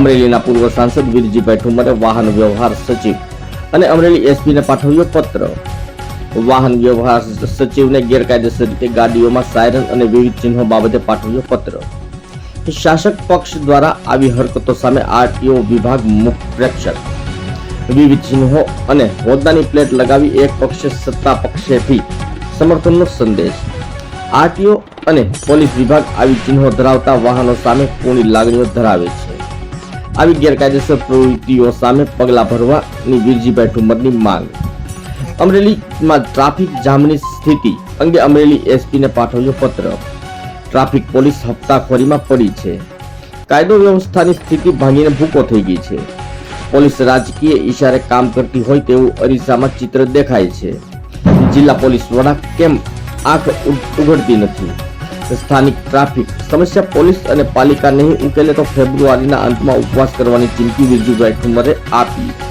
અમરેલીના પૂર્વ સાંસદ વીરજીભાઈ ઠુમરે વાહન વ્યવહાર સચિવ અને અમરેલી એસપીને પાઠવ્યો પત્ર. વાહન વ્યવહાર સચિવને ગેરકાયદેસર રીતે ગાડીઓમાં સાયરન અને વિવિધ ચિહ્નો બાબતે પાઠવ્યો પત્ર. શાસક પક્ષ દ્વારા આવી હરકતો સામે આરટીઓ વિભાગ મુખ પ્રેક્ષક. વિવિધ ચિહ્નો અને હોદ્દાની પ્લેટ લગાવી એક પક્ષે સત્તા પક્ષેથી સમર્થનનો સંદેશ. આરટીઓ અને પોલીસ વિભાગ આવી ચિહ્નો ધરાવતા વાહનો સામે કોની લાગણીઓ ધરાવે છે. આવી ગેરકાયદેસર પ્રવૃત્તિઓ સામે પગલાં ભરવાની વીરજીભાઈ ઠુમરની માંગ. અમરેલીમાં ટ્રાફિક જામની સ્થિતિ અંગે અમરેલી એસપીને પાઠવ્યો પત્ર. ટ્રાફિક પોલીસ હપ્તાખોરીમાં પડી છે. કાયદો વ્યવસ્થાની સ્થિતિ ભાંગીને ભૂકો થઈ ગઈ છે. પોલીસ રાજકીય ઈશારે કામ કરતી હોય તેવું અરીસામાં ચિત્ર દેખાય છે. જિલ્લા પોલીસ વડા કેમ આંખ ઉઘડતી નથી? સ્થાનિક ટ્રાફિક, સમસ્યા પોલીસ અને પાલિકા નહીં ઉકેલે તો ફેબ્રુઆરીના અંતમાં ઉપવાસ કરવાની ચીમકી વિરજુભાઈ ઠુમરે આપી.